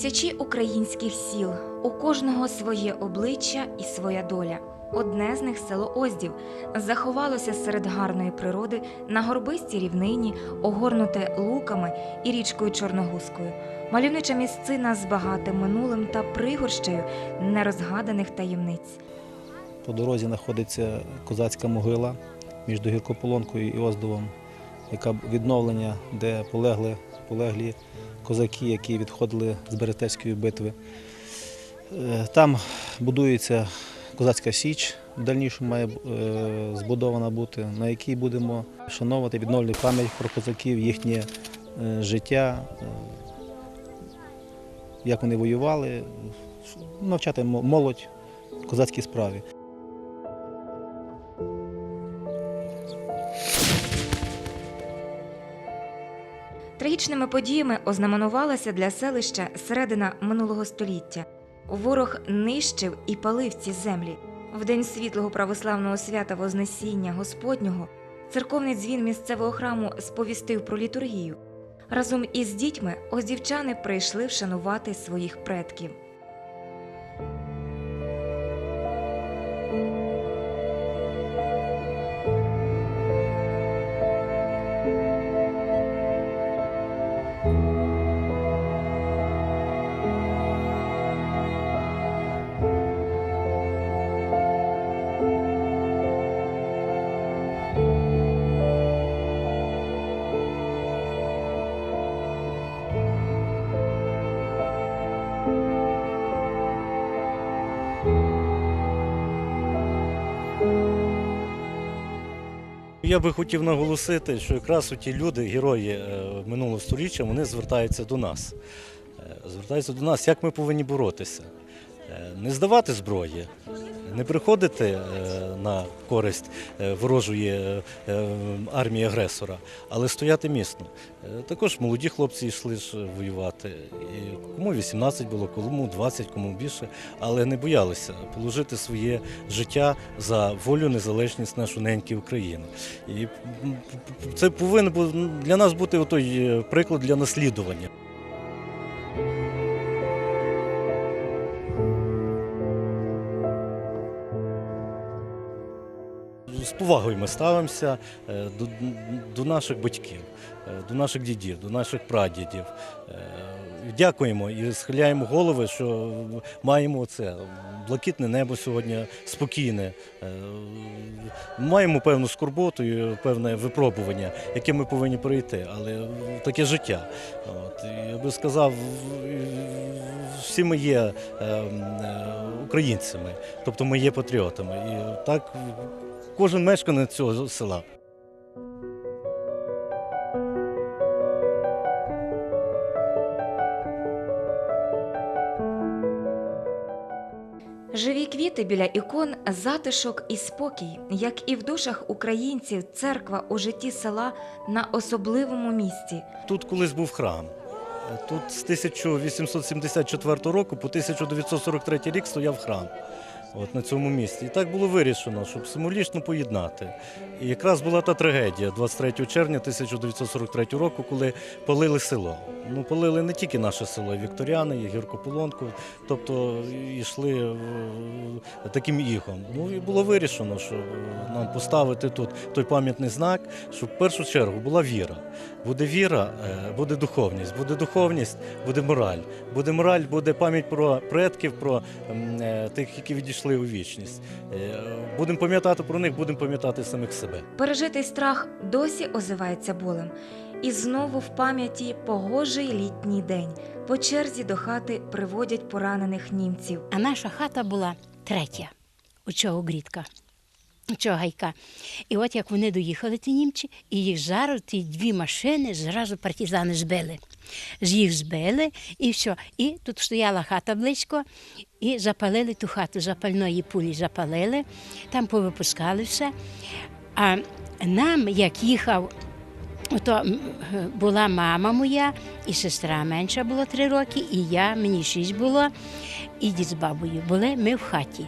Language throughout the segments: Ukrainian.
Тисячі українських сіл, у кожного своє обличчя і своя доля. Одне з них село Оздів заховалося серед гарної природи на горбистій рівнині, огорнуте луками і річкою Чорногузкою. Мальовнича місцина з багатим минулим та пригорщею нерозгаданих таємниць. По дорозі знаходиться козацька могила між Гіркополонкою і Оздовом, яка відновлення, де полегли, полеглі козаки, які відходили з Берестецької битви. Е, Там будується козацька січ, в дальнішому має е, збудована бути, на якій будемо шановувати, відновлювати пам'ять про козаків, їхнє е, життя, як вони воювали, навчати мо- молодь козацькій справі. Трагічними подіями ознаменувалася для селища середина минулого століття. Ворог нищив і палив ці землі. В день світлого православного свята Вознесіння Господнього церковний дзвін місцевого храму сповістив про літургію. Разом із дітьми оздівчани прийшли вшанувати своїх предків. Я би хотів наголосити, що якраз ті люди, герої е, минулого століття, вони звертаються до нас. Е, Звертаються до нас, як ми повинні боротися. Е, Не здавати зброї, не приходити е, на користь е, ворожої е, армії агресора, але стояти міцно. Також молоді хлопці йшли ж воювати. Кому 18 було, кому 20, кому більше, але не боялися положити своє життя за волю, незалежність нашої неньки України. І це повинен для нас бути той приклад для наслідування. Повагою ми ставимося е, до, до наших батьків, е, до наших дідів, до наших прадідів. Е, Дякуємо і схиляємо голови, що маємо це блакитне небо сьогодні спокійне. Маємо певну скорботу і певне випробування, яке ми повинні пройти, але таке життя. От, я би сказав, всі ми є е, е, українцями, тобто ми є патріотами. І так кожен мешканець цього села. Живі квіти біля ікон, затишок і спокій, як і в душах українців, церква у житті села на особливому місці. Тут колись був храм. Тут з 1874 року по 1943 рік стояв храм от, на цьому місці. І так було вирішено, щоб символічно поєднати. І якраз була та трагедія 23 червня 1943 року, коли палили село. Ну, палили не тільки наше село, і Вікторіани, і Гіркополонку, тобто йшли таким ігом. Ну і було вирішено, що нам поставити тут той пам'ятний знак, щоб в першу чергу була віра. Буде віра, е, буде духовність, буде духовність, буде мораль. Буде мораль, буде пам'ять про предків, про е, тих, які відійшли у вічність. Е, Будемо пам'ятати про них, будемо пам'ятати самих себе. Пережитий страх досі озивається болем. І знову в пам'яті погожий літній день. По черзі до хати приводять поранених німців. А наша хата була третя у цього грідка, у цього гайка. І от як вони доїхали, ті німці, і їх зараз ті дві машини зразу партизани збили. Їх збили і все. І тут стояла хата близько, і запалили ту хату, запальної пулі запалили, там повипускали все. А нам, як їхав е, була мама моя, і сестра менша було три роки, і я, мені шість було, і дід з бабою були ми в хаті.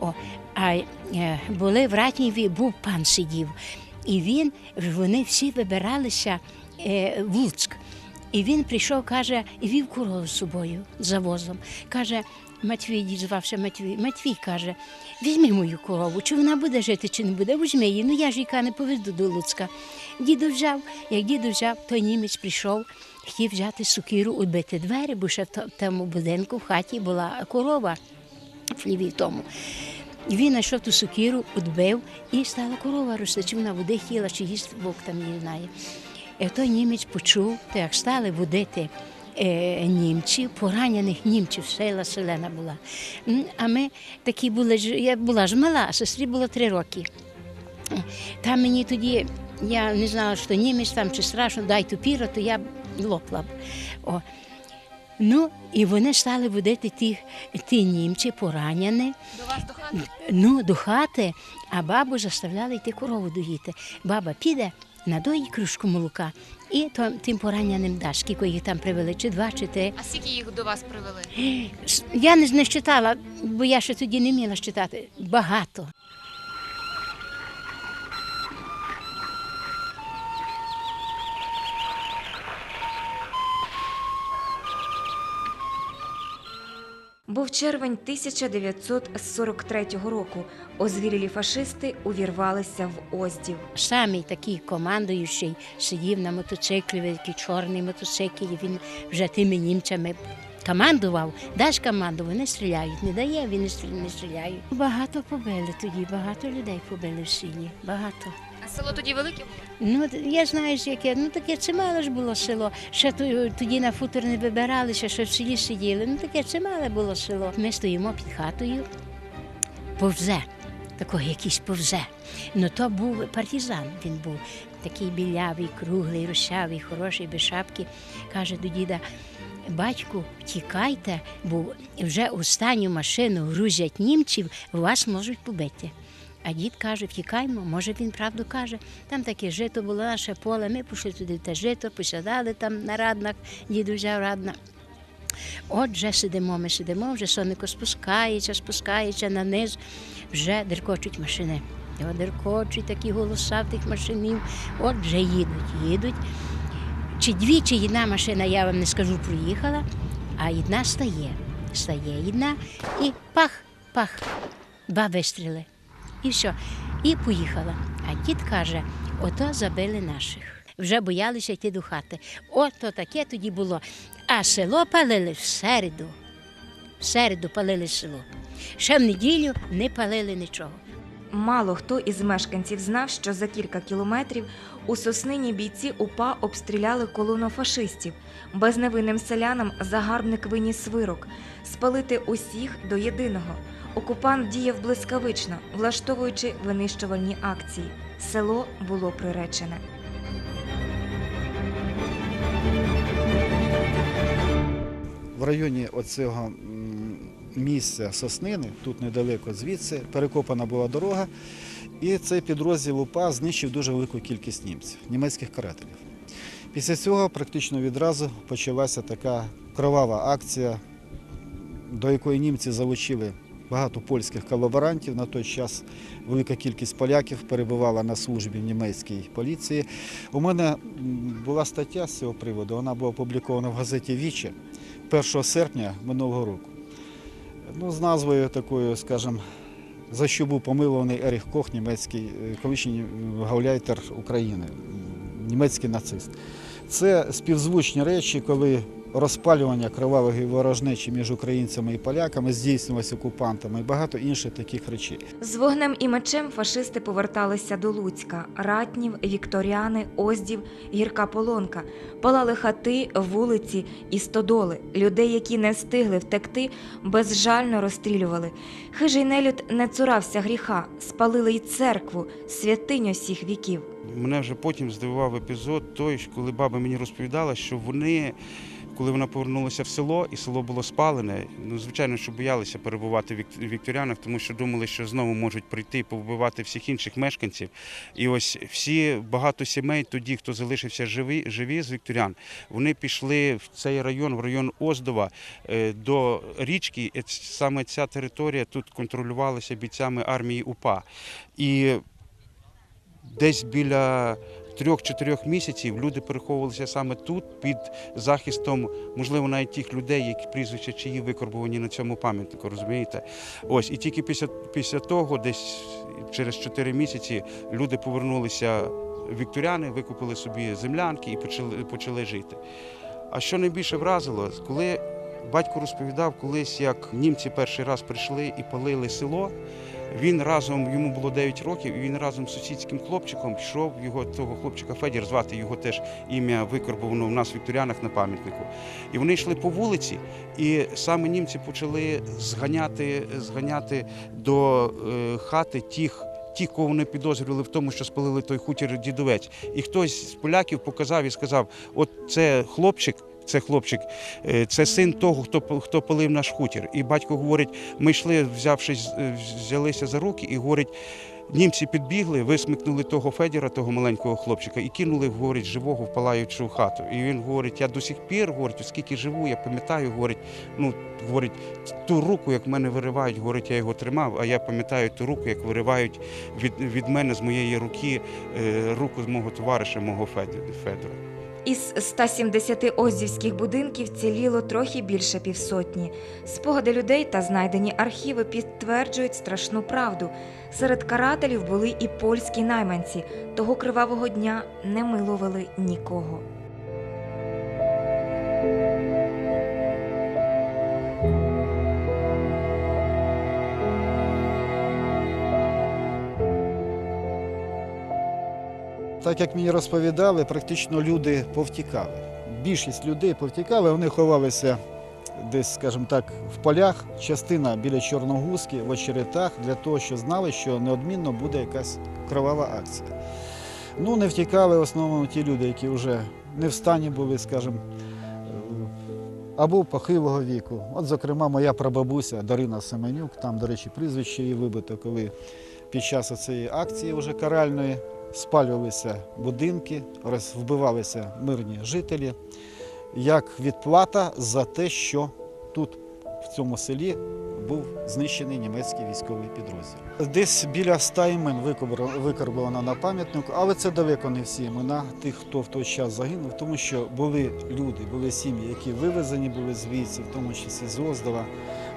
О, а е, були в Ратніві, був пан сидів, і він, вони всі вибиралися е, в Луцьк. І він прийшов, каже, і вів корову з собою за возом. Каже, Матвій дід звався Матвій. Матвій каже, візьми мою корову, чи вона буде жити, чи не буде, візьми її. Ну я ж яка не повезу до Луцька. Діду взяв, як діду взяв, той німець прийшов, хотів взяти сукіру, убити двері, бо ще в тому будинку в хаті була корова в хліві в тому. І він знайшов ту сукіру, відбив і стала корова рости. Чи вона води хотіла, чи їсти Бог там не знає. І той німець почув, то як стали водити е, німців, поранених німців, села селена була. А ми такі були, я була ж мала, а сестрі було три роки. Там мені тоді, я не знала, що німець там чи страшно, дай ту піру, то я лопла б. О. Ну, і вони стали водити ті, ті німці поранені. До вас до хати? Ну, до хати, а бабу заставляли йти корову доїти. Баба піде, надоїть кружку молока і то, тим пораненим дасть, скільки їх там привели, чи два, чи три. А скільки їх до вас привели? Я не, не читала, бо я ще тоді не вміла читати. Багато. Був червень 1943 року. Озвірілі фашисти увірвалися в Оздів. Самий такий командуючий сидів на мотоциклі, великий чорний мотоцикл, і він вже тими німцями командував. Даш команду, вони стріляють, не дає, він не стріляє. Багато побили тоді, багато людей побили в селі. Багато. А село тоді велике було? Ну, я знаю, яке, ну таке чимале ж було село. Ще ту- тоді на футор не вибиралися, ще в селі сиділи. Ну таке чимале було село. Ми стоїмо під хатою, повзе, такого якийсь повзе. Ну то був партизан, він був такий білявий, круглий, русявий, хороший, без шапки. Каже до діда. Батьку, тікайте, бо вже останню машину грузять німців, вас можуть побити. А дід каже, втікаймо, може він правду каже. Там таке жито було наше поле. Ми пішли туди те жито, посядали там на раднах, дід взяв радна. От вже сидимо, ми сидимо, вже сонико спускається, спускається на низ, вже деркочуть машини. Деркочуть такі голоса в тих машинів, от вже їдуть, їдуть. Чи дві, чи одна машина, я вам не скажу, проїхала, а одна стає. Стає одна і пах, пах, два вистріли. І все. І поїхала. А дід каже: ото забили наших. Вже боялися йти до хати. Ото таке тоді було. А село палили в середу. В середу палили село. Ще в неділю не палили нічого. Мало хто із мешканців знав, що за кілька кілометрів у Соснині бійці УПА обстріляли колону фашистів. Безневинним селянам загарбник виніс вирок спалити усіх до єдиного. Окупант діяв блискавично, влаштовуючи винищувальні акції. Село було приречене. В районі оцього місця Соснини, тут недалеко звідси, перекопана була дорога, і цей підрозділ УПА знищив дуже велику кількість німців, німецьких карателів. Після цього практично відразу почалася така кровава акція, до якої німці залучили багато польських колаборантів. На той час велика кількість поляків перебувала на службі в німецькій поліції. У мене була стаття з цього приводу, вона була опублікована в газеті Віче. 1 серпня минулого року. Ну, з назвою такою, скажімо, за що був помилований Еріх Кох, німецький е, колишній гауляйтер України, німецький нацист. Це співзвучні речі, коли розпалювання кровавої ворожнечі між українцями і поляками здійснювалося окупантами і багато інших таких речей. З вогнем і мечем фашисти поверталися до Луцька, Ратнів, Вікторіани, Оздів, Гірка Полонка. Палали хати, вулиці і стодоли. Людей, які не встигли втекти, безжально розстрілювали. Хижий нелюд не цурався гріха, спалили й церкву, святиню всіх віків. Мене вже потім здивував епізод той, коли баба мені розповідала, що вони, коли вона повернулася в село, і село було спалене, ну звичайно, що боялися перебувати в вікторіанах, тому що думали, що знову можуть прийти і повбивати всіх інших мешканців. І ось всі багато сімей, тоді, хто залишився живі, живі з вікторіан, вони пішли в цей район, в район Оздова, е, до річки. І саме ця територія тут контролювалася бійцями армії УПА. І десь біля трьох-чотирьох місяців люди переховувалися саме тут під захистом, можливо, навіть тих людей, які прізвища чиї викорбовані на цьому пам'ятнику, розумієте? Ось і тільки після, після того, десь через чотири місяці, люди повернулися вікторяни, викупили собі землянки і почали, почали жити. А що найбільше вразило, коли батько розповідав колись, як німці перший раз прийшли і палили село. Він разом, йому було 9 років, і він разом з сусідським хлопчиком йшов його того хлопчика Федір, звати його теж ім'я викорбовано в нас в Вікторіанах на пам'ятнику. І вони йшли по вулиці, і саме німці почали зганяти, зганяти до е, хати тих. Ті, кого вони підозрювали в тому, що спалили той хутір дідовець. І хтось з поляків показав і сказав: от це хлопчик, це хлопчик, е, це син того, хто хто палив наш хутір. І батько говорить: ми йшли, взявшись, е, взялися за руки, і говорить. Німці підбігли, висмикнули того Федіра, того маленького хлопчика, і кинули, говорить, живого в палаючу хату. І він говорить: я до сих пір, говорить, оскільки живу, я пам'ятаю, говорить, ну говорить, ту руку, як мене виривають, говорить, я його тримав, а я пам'ятаю ту руку, як виривають від, від мене з моєї руки е, руку з мого товариша, мого Федора. Із 170 оздівських будинків ціліло трохи більше півсотні. Спогади людей та знайдені архіви підтверджують страшну правду. Серед карателів були і польські найманці. Того кривавого дня не милували нікого. Так як мені розповідали, практично люди повтікали. Більшість людей повтікали, вони ховалися десь, скажімо так, в полях, частина біля Чорногузки, в очеретах, для того, що знали, що неодмінно буде якась кровава акція. Ну, не втікали в основному ті люди, які вже не в стані були, скажімо, або похилого віку. От, зокрема, моя прабабуся Дарина Семенюк, там, до речі, прізвище її вибито, коли під час цієї акції вже каральної спалювалися будинки, вбивалися мирні жителі, як відплата за те, що тут, в цьому селі, був знищений німецький військовий підрозділ. Десь біля ста імен викарбовано на пам'ятнику, але це далеко не всі імена тих, хто в той час загинув, тому що були люди, були сім'ї, які вивезені були звідси, в тому числі з Оздова,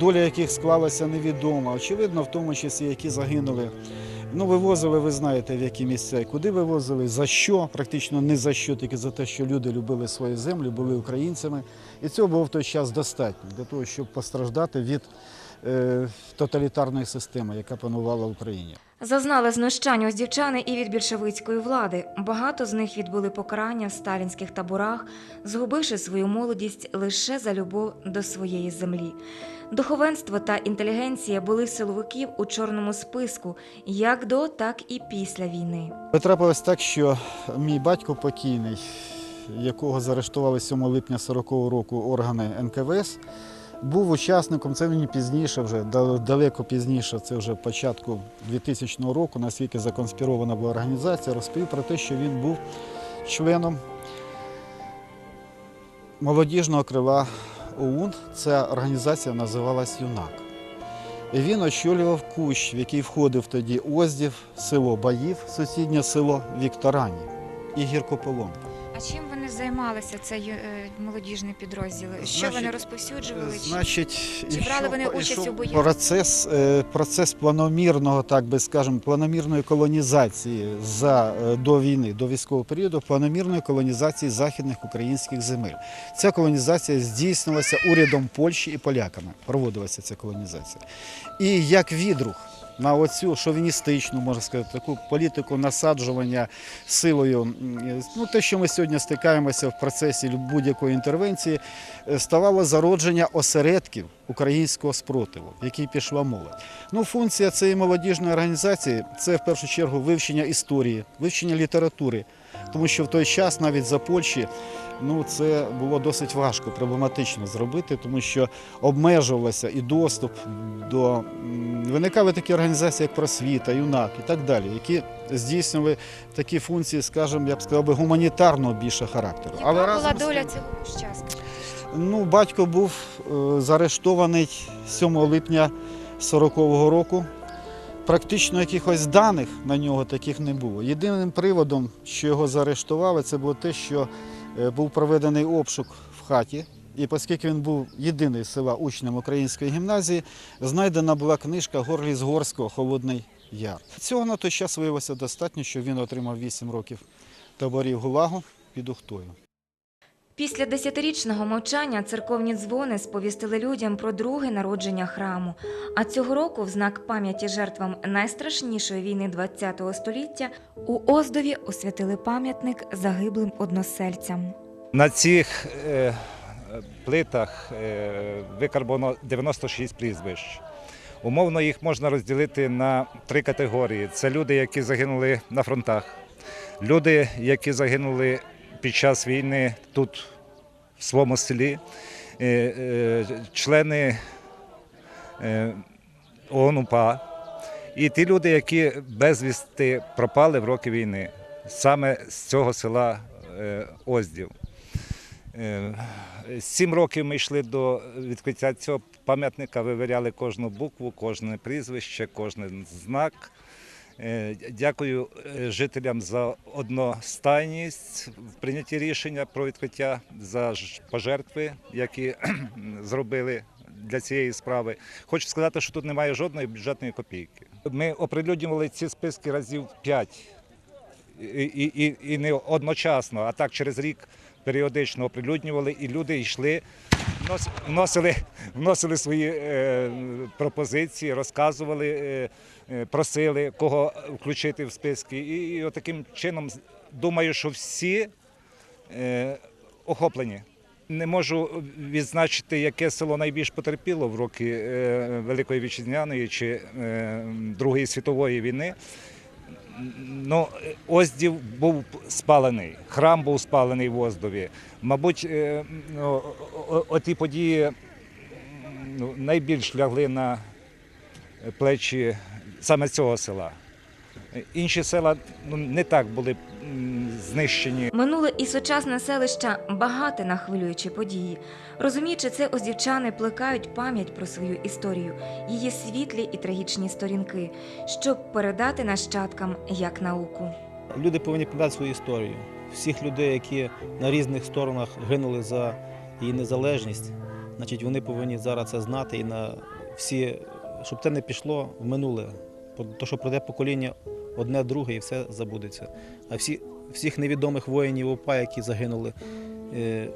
доля яких склалася невідома. Очевидно, в тому числі, які загинули Ну, вивозили, ви знаєте, в які місця і куди вивозили, за що, практично не за що, тільки за те, що люди любили свою землю, були українцями. І цього було в той час достатньо для того, щоб постраждати від е, тоталітарної системи, яка панувала в Україні. Зазнали знущань оздівчани і від більшовицької влади. Багато з них відбули покарання в сталінських таборах, згубивши свою молодість лише за любов до своєї землі. Духовенство та інтелігенція були силовиків у чорному списку як до, так і після війни. Трапилось так, що мій батько покійний, якого заарештували 7 липня 40-го року органи НКВС, був учасником, це мені пізніше, вже далеко пізніше, це вже початку 2000 року, наскільки законспірована була організація, розповів про те, що він був членом молодіжного крила ОУН. Ця організація називалась ЮНАК. І він очолював кущ, в який входив тоді Оздів, село Баїв, сусіднє село Вікторані і Гіркополонка. А чим вони займалися, цей молодіжний підрозділ? Що вони розповсюджували? Значить, чи брали вони участь у боях? Процес, е, процес планомірного, так би скажемо, планомірної колонізації за, е, до війни, до військового періоду, планомірної колонізації західних українських земель. Ця колонізація здійснювалася урядом Польщі і поляками. Проводилася ця колонізація. І як відрух на оцю шовіністичну, можна сказати, таку політику насаджування силою, ну те, що ми сьогодні стикаємося в процесі будь-якої інтервенції, е, ставало зародження осередків українського спротиву, в який пішла молодь. Ну, функція цієї молодіжної організації це в першу чергу вивчення історії, вивчення літератури, тому що в той час навіть за Польщі ну, це було досить важко, проблематично зробити, тому що обмежувався і доступ до виникали такі організації, як просвіта, юнак і так далі, які здійснювали такі функції, скажімо, я б сказав би, гуманітарного більше характеру. разом з тим- цього куща? Ну, батько був е, заарештований 7 липня 40-го року. Практично якихось даних на нього таких не було. Єдиним приводом, що його заарештували, це було те, що е, був проведений обшук в хаті. І оскільки він був єдиний з села учнем української гімназії, знайдена була книжка Горліс Горського Холодний Яр. Цього на той час виявилося достатньо, що він отримав 8 років таборів ГУЛАГу під Ухтою. Після десятирічного мовчання церковні дзвони сповістили людям про друге народження храму. А цього року, в знак пам'яті жертвам найстрашнішої війни ХХ століття, у Оздові освятили пам'ятник загиблим односельцям. На цих е, плитах е, викарбовано 96 прізвищ. Умовно їх можна розділити на три категорії: це люди, які загинули на фронтах, люди, які загинули під час війни тут, в своєму селі, е, е, члени е, ООН-УПА, і ті люди, які безвісти пропали в роки війни, саме з цього села Оздів. Сім років ми йшли до відкриття цього пам'ятника, вивіряли кожну букву, кожне прізвище, кожен знак. Е, Дякую е, жителям за одностайність в прийнятті рішення про відкриття, за пожертви, які зробили для цієї справи. Хочу сказати, що тут немає жодної бюджетної копійки. Ми оприлюднювали ці списки разів п'ять і, і, і, і не одночасно, а так через рік періодично оприлюднювали, і люди йшли, внос- вносили, вносили свої е, пропозиції, розказували, е, е, просили, кого включити в списки. І, і таким чином думаю, що всі е, охоплені. Не можу відзначити, яке село найбільш потерпіло в роки е, Великої Вітчизняної чи е, Другої світової війни. Ну, Оздів був спалений, храм був спалений в Оздові. Мабуть, е, ну, оті події ну, найбільш лягли на плечі саме цього села. Інші села ну, не так були знищені. Минуле і сучасне селище багате на хвилюючі події. Розуміючи це, оздівчани плекають пам'ять про свою історію, її світлі і трагічні сторінки, щоб передати нащадкам як науку. Люди повинні пам'ятати свою історію. Всіх людей, які на різних сторонах гинули за її незалежність, значить вони повинні зараз це знати і на всі, щоб це не пішло в минуле. То, що пройде покоління одне, друге, і все забудеться. А всі, всіх невідомих воїнів ОПА, які загинули е,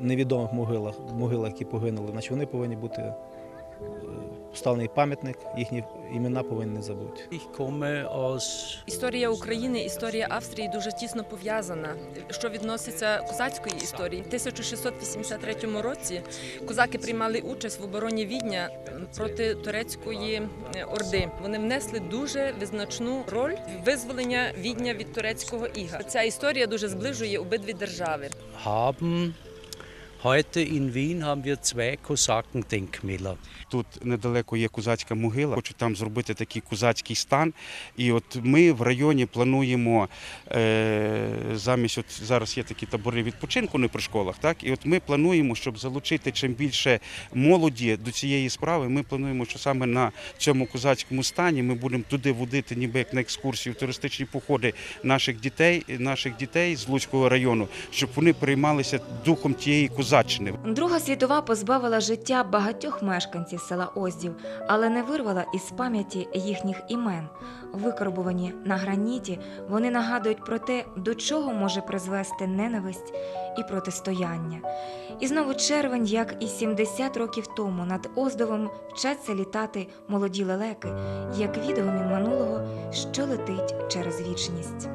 в невідомих могилах, могилах, які погинули, значить вони повинні бути вставлений пам'ятник, їхні імена повинні не забути. Історія України, історія Австрії дуже тісно пов'язана. Що відноситься козацької історії, в 1683 році козаки приймали участь в обороні Відня проти турецької е, орди. Вони внесли дуже визначну роль визволення Відня від турецького іга. Ця історія дуже зближує обидві держави. haben heute in Wien haben wir zwei Kosakendenkmäler. Тут недалеко є козацька могила. Хочу там зробити такий козацький стан. І от ми в районі плануємо е, замість от зараз є такі табори відпочинку не при школах. Так і от ми плануємо, щоб залучити чим більше молоді до цієї справи. Ми плануємо, що саме на цьому козацькому стані ми будемо туди водити, ніби як на екскурсії, в туристичні походи наших дітей, наших дітей з Луцького району, щоб вони приймалися духом тієї козаччини. Друга світова позбавила життя багатьох мешканців села Оздів, але не вирвала із пам'яті їхніх імен. Викарбувані на граніті, вони нагадують про те, до чого може призвести ненависть і протистояння. І знову червень, як і 70 років тому, над Оздовом вчаться літати молоді лелеки, як відгомін минулого, що летить через вічність.